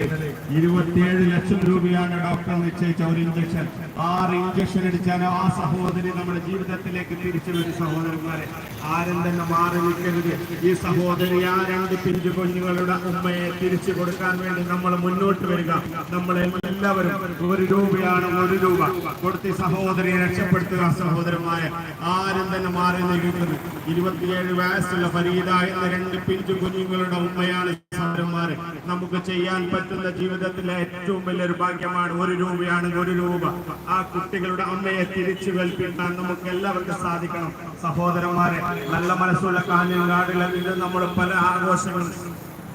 ഇരുപത്തിയേഴ് ലക്ഷം രൂപയാണ് ഡോക്ടർ നിശ്ചയിച്ച ഒരു ഇഞ്ചക്ഷൻ ആറ് ഇഞ്ചക്ഷൻ അടിച്ചാൽ ആ സഹോദരി നമ്മുടെ ജീവിതത്തിലേക്ക് തിരിച്ചു വരും സഹോദരന്മാരെ. ആരും തന്നെ മാറി നിൽക്കരുത്. ഈ സഹോദരി ആ പിഞ്ചു കുഞ്ഞുങ്ങളുടെ ഉമ്മയെ തിരിച്ചു കൊടുക്കാൻ വേണ്ടി നമ്മൾ മുന്നോട്ട് വരിക? നമ്മളെ എല്ലാവരും ഒരു രൂപയാണ് ഒരു രൂപ. കൊടുത്ത് സഹോദരിയെ രക്ഷപ്പെടുത്തുക സഹോദരന്മാരെ. ആരും തന്നെ മാറി നിൽക്കരുത്. ഇരുപത്തിയേഴ് വയസ്സുള്ള ഫരീദ എന്ന രണ്ട് പിഞ്ചു കുഞ്ഞുങ്ങളുടെ ഉമ്മയാണ് സഹോദരന്മാരെ. നമുക്ക് ചെയ്യാൻ പറ്റുന്ന ജീവിതത്തിലെ ഏറ്റവും വലിയൊരു ഭാഗ്യമാണ് ഒരു രൂപയാണ് ഒരു രൂപ. ആ കുട്ടികളുടെ അമ്മയെ തിരിച്ചു കൽപ്പിക്കാൻ നമുക്ക് എല്ലാവർക്കും സാധിക്കണം. സഹോദരന്മാരെ നല്ല മനസ്സുള്ള കാഞ്ഞങ്ങാടുകളിൽ ഇത് നമ്മൾ പല ആഘോഷങ്ങളും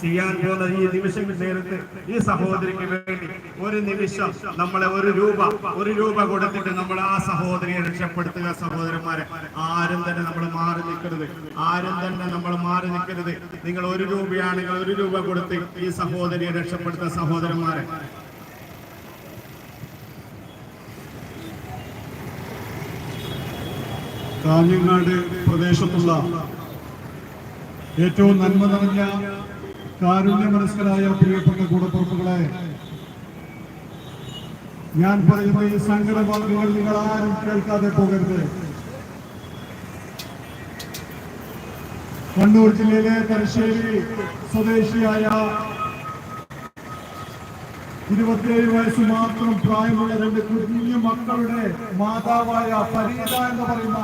ചെയ്യാൻ പോകുന്നത് ഈ നിമിഷം നേരത്ത് ഈ സഹോദരിക്ക് വേണ്ടി ഒരു നിമിഷം നമ്മളെ ഒരു രൂപ ഒരു രൂപ കൊടുത്തിട്ട് നമ്മൾ ആ സഹോദരിയെ രക്ഷപ്പെടുത്തുക സഹോദരന്മാരെ. ആരും തന്നെ നമ്മൾ മാറി നിൽക്കരുത്. ആരും തന്നെ നമ്മൾ മാറി നിൽക്കരുത്. നിങ്ങൾ ഒരു രൂപയാണെങ്കിൽ ഒരു രൂപ കൊടുത്ത് ഈ സഹോദരിയെ രക്ഷപ്പെടുത്തുക സഹോദരന്മാരെ. കാഞ്ഞങ്ങാട് പ്രദേശത്തുള്ള ഏറ്റവും നന്മ നിറഞ്ഞ കാരുണ്യ മനസ്കരായ പ്രിയപ്പെട്ട കൂടപ്പുറപ്പുകളെ ഞാൻ പറയുന്ന ഈ സങ്കട വാക്കുകൾ നിങ്ങൾ ആരും കേൾക്കാതെ പോകരുത്. കണ്ണൂർ ജില്ലയിലെ തലശ്ശേരി സ്വദേശിയായ ഇരുപത്തിയേഴ് വയസ്സ് മാത്രം പ്രായമുള്ള രണ്ട് കുഞ്ഞു മക്കളുടെ മാതാവായ പരീത എന്ന് പറയുന്ന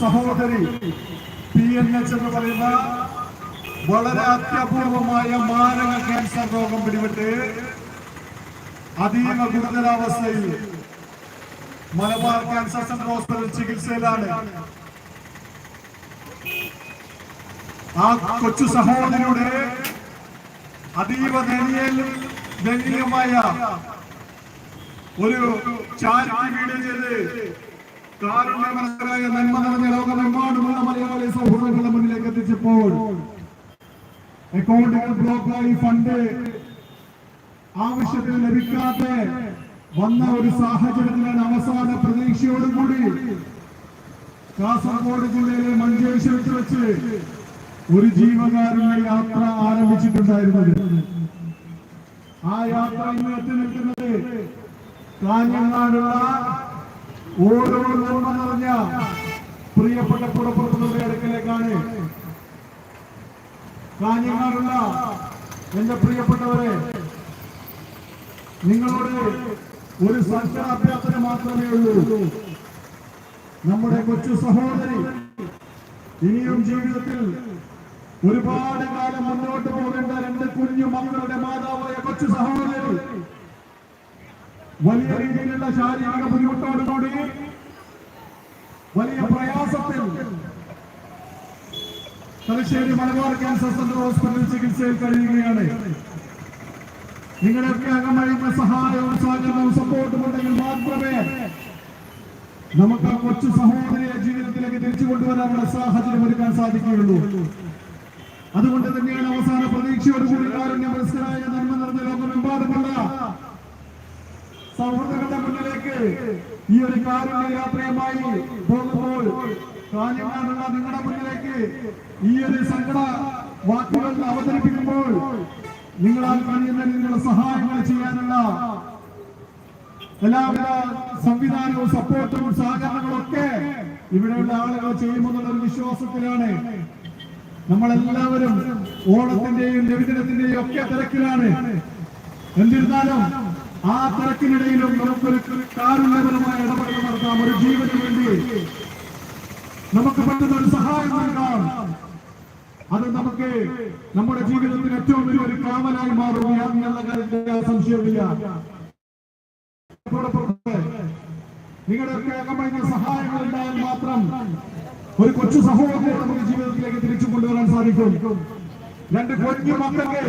സഹോദരി പി എൻ എച്ച് എന്ന് പറയുന്ന വളരെ അത്യപൂർവമായ മാരക ക്യാൻസർ രോഗം പിടിപെട്ട് അതീവ ഗുരുതരാവസ്ഥയിൽ മലബാർ ക്യാൻസർ സെന്റർ ഹോസ്പിറ്റൽ ചികിത്സയിലാണ്. ആ കൊച്ചു സഹോദരിയുടെ അതീവ ദയനീയ ദയനീയമായ ഒരു ചാരിറ്റി വീഡിയോ ചെയ്ത് കാരുണ്യ മനസ്സിലായ നന്മ നിറഞ്ഞ ലോകമെമ്പാടുമുള്ള മലയാളി സൗഹൃദങ്ങളുടെ മുന്നിലേക്ക് എത്തിച്ചപ്പോൾ അക്കൗണ്ടുകൾ ബ്ലോക്കായി ഫണ്ട് ആവശ്യത്തിന് ലഭിക്കാതെ വന്ന ഒരു സാഹചര്യത്തിലാണ് അവസാന പ്രതീക്ഷയോടുകൂടി കാസർഗോഡ് ജില്ലയിലെ മഞ്ചേശ്വരത്ത് വെച്ച് ഒരു ജീവകാരുണ്യ യാത്ര ആരംഭിച്ചിട്ടുണ്ടായിരുന്നത്. ആ യാത്ര ഇന്ന് എത്തി നിൽക്കുന്നത് കാഞ്ഞങ്ങാടുള്ള ഓരോ നന്മ പ്രിയപ്പെട്ട പുറപ്പെടുന്നവരുടെ അടുക്കലേക്കാണ്. കാഞ്ഞങ്ങാടുള്ള എന്റെ പ്രിയപ്പെട്ടവരെ നിങ്ങളോട് ഒരു സർക്കാർ മാത്രമേ ഉള്ളൂ. നമ്മുടെ കൊച്ചു സഹോദരി ഇനിയും ജീവിതത്തിൽ ഒരുപാട് കാലം മുന്നോട്ട് പോകേണ്ട രണ്ട് കുഞ്ഞു മക്കളുടെ മാതാവായ കൊച്ചു സഹോദരി വലിയ രീതിയിലുള്ള ശാരീരിക ബുദ്ധിമുട്ടോടുകൂടി വലിയ പ്രയാസത്തിൽ തലശ്ശേരി മലബാർ ക്യാൻസർ സെന്റർ ഹോസ്പിറ്റലിൽ ചികിത്സയിൽ കഴിയുകയാണ്. നിങ്ങളൊക്കെ അകമഴിഞ്ഞ സഹായവും സഹകരണവും സപ്പോർട്ടും ഉണ്ടെങ്കിൽ മാത്രമേ നമുക്ക് കൊച്ചു സഹോദരിയെ ജീവിതത്തിലേക്ക് തിരിച്ചു കൊണ്ടുവരാനുള്ള സാഹചര്യം ഒരുക്കാൻ സാധിക്കുകയുള്ളൂ. അതുകൊണ്ട് തന്നെയാണ് അവസാന പ്രതീക്ഷയോടുകൂടി കാരുണ്യ മനസ്സിലായ നന്മ നിറഞ്ഞ ലോകമെമ്പാടുമുള്ള സൗഹൃദങ്ങളുടെ മുന്നിലേക്ക് ഈ ഒരു കാരുണ്യ യാത്രയുമായി പോകുമ്പോൾ കാഞ്ഞങ്ങാടുള്ള നിങ്ങളുടെ മുന്നിലേക്ക് ഈ ഒരു സങ്കട വാക്കുകൾ അവതരിപ്പിക്കുമ്പോൾ നിങ്ങളാൽ കഴിയുന്ന നിങ്ങളുടെ സഹായങ്ങൾ ചെയ്യാനുള്ള എല്ലാവിധ സംവിധാനവും സപ്പോർട്ടും സഹകരണങ്ങളും ഒക്കെ ഇവിടെയുള്ള ആളുകൾ ചെയ്യുമെന്നുള്ള ഒരു വിശ്വാസത്തിലാണ്. നമ്മളെല്ലാവരും ഓണത്തിന്റെയും രവിദിനത്തിന്റെയും ഒക്കെ തിരക്കിലാണ്. എന്നിരുന്നാലും ആ തിരക്കിനിടയിലും നമുക്കൊരു കാരുണ്യപരമായ ഇടപെടൽ നടത്താം. ഒരു ജീവന് വേണ്ടി നമുക്ക് പറ്റുന്ന ഒരു സഹായം നൽകാം. അത് നമുക്ക് നമ്മുടെ ജീവിതത്തിന് ഏറ്റവും വലിയൊരു കാവലായി മാറുകയാണെന്നുള്ള കാര്യത്തിൽ സംശയമില്ല നിങ്ങളുടെയൊക്കെ അകമഴിഞ്ഞ സഹായങ്ങൾ ഉണ്ടായാൽ മാത്രം ഒരു കൊച്ചു സഹോദരനെ നമുക്ക് ജീവിതത്തിലേക്ക് തിരിച്ചു കൊണ്ടുവരാൻ സാധിക്കും. രണ്ട് കൊച്ചു മക്കൾക്ക്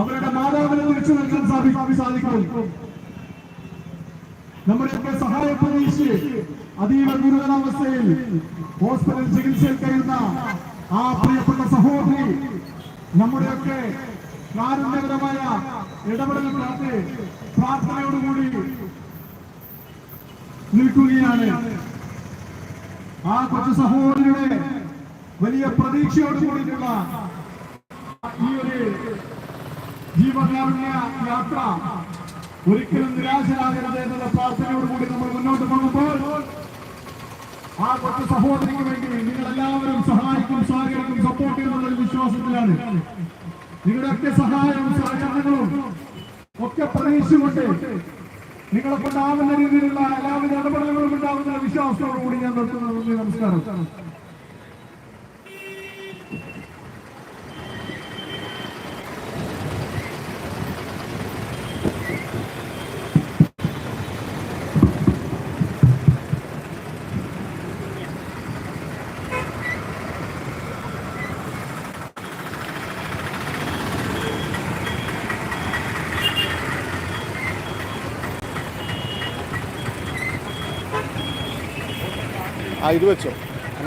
അവരുടെ മാതാവിനെ തിരിച്ചു നൽകാൻ സാധിക്കും. സാധിക്കും നമ്മുടെയൊക്കെ സഹായ പ്രതീക്ഷ അതീവ ഗുരുതരാവസ്ഥയിൽ ഹോസ്പിറ്റലിൽ ചികിത്സയിൽ കഴിയുന്ന ആ പ്രിയപ്പെട്ട സഹോദരി നമ്മുടെയൊക്കെ കാരുണ്യപരമായ ഇടപെടൽ കാത്ത് പ്രാർത്ഥനയോടുകൂടി നിൽക്കുകയാണ്. ആ കൊച്ചു സഹോദരിയുടെ വലിയ പ്രതീക്ഷയോട് കൂടിയിട്ടുള്ള ഈ ഒരു ജീവകാരുണ്യ യാത്ര ഒരിക്കലും നിരാശരാകരുത് എന്നുള്ള പ്രാർത്ഥനയോടുകൂടി നമ്മൾ മുന്നോട്ട് പോകുമ്പോൾ ആ കൊച്ചു സഹോദരിക്ക് വേണ്ടി നിങ്ങൾ എല്ലാവരും സഹായിക്കും സഹകരിക്കും സപ്പോർട്ട് ചെയ്യുന്നുള്ള വിശ്വാസത്തിലാണ്. നിങ്ങളുടെയൊക്കെ സഹായവും സഹകരണങ്ങളും ഒക്കെ പ്രതീക്ഷിച്ചുകൊണ്ട് നിങ്ങളെ കൊണ്ടാവുന്ന രീതിയിലുള്ള എല്ലാവിധ ഇടപെടലുകളും ഉണ്ടാവുന്ന വിശ്വാസത്തോടുകൂടി ഞാൻ നിർത്തുന്നു. നമസ്കാരം. ആ ഇത് വെച്ചോ.